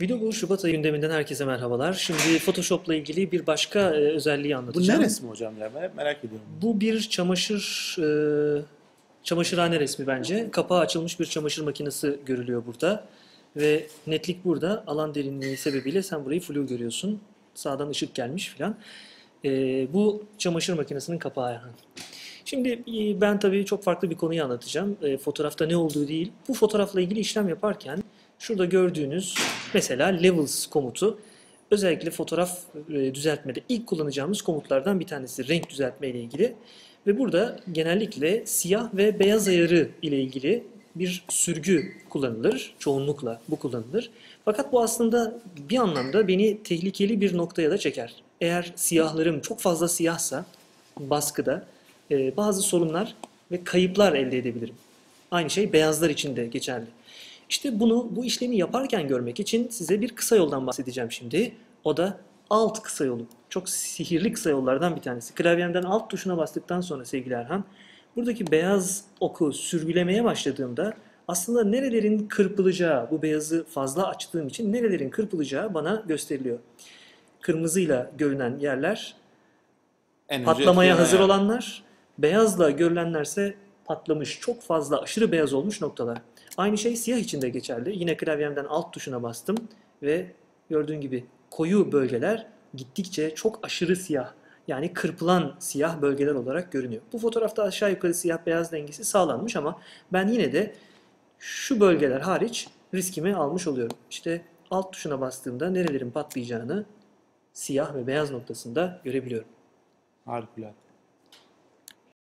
Video bu Şubat ayı gündeminden herkese merhabalar. Şimdi Photoshop'la ilgili bir başka e, özelliği Bu anlatacağım. ne resmi hocam ya? Ben hep merak ediyorum. Bu bir çamaşır e, çamaşırhane resmi bence. Kapağı açılmış bir çamaşır makinesi görülüyor burada. Ve netlik burada. Alan derinliği sebebiyle sen burayı flu görüyorsun. Sağdan ışık gelmiş filan. E, bu çamaşır makinesinin kapağı. yani. Şimdi e, ben tabii çok farklı bir konuyu anlatacağım. E, fotoğrafta ne olduğu değil. Bu fotoğrafla ilgili işlem yaparken şurada gördüğünüz mesela levels komutu özellikle fotoğraf e, düzeltmede ilk kullanacağımız komutlardan bir tanesi renk düzeltme ile ilgili. Ve burada genellikle siyah ve beyaz ayarı ile ilgili bir sürgü kullanılır. Çoğunlukla bu kullanılır. Fakat bu aslında bir anlamda beni tehlikeli bir noktaya da çeker. Eğer siyahlarım çok fazla siyahsa baskıda e, bazı sorunlar ve kayıplar elde edebilirim. Aynı şey beyazlar için de geçerli. İşte bunu bu işlemi yaparken görmek için size bir kısa yoldan bahsedeceğim şimdi. O da alt kısa yolu. Çok sihirli kısa yollardan bir tanesi. Klavyemden alt tuşuna bastıktan sonra sevgili Erhan, buradaki beyaz oku sürgülemeye başladığımda aslında nerelerin kırpılacağı, bu beyazı fazla açtığım için nerelerin kırpılacağı bana gösteriliyor. Kırmızıyla görünen yerler En patlamaya hazır yer. olanlar, beyazla görülenlerse patlamış, çok fazla aşırı beyaz olmuş noktalar. Aynı şey siyah için de geçerli. Yine klavyemden alt tuşuna bastım ve gördüğün gibi koyu bölgeler gittikçe çok aşırı siyah. Yani kırpılan siyah bölgeler olarak görünüyor. Bu fotoğrafta aşağı yukarı siyah beyaz dengesi sağlanmış ama ben yine de şu bölgeler hariç riskimi almış oluyorum. İşte alt tuşuna bastığımda nerelerin patlayacağını siyah ve beyaz noktasında görebiliyorum. Harikulade.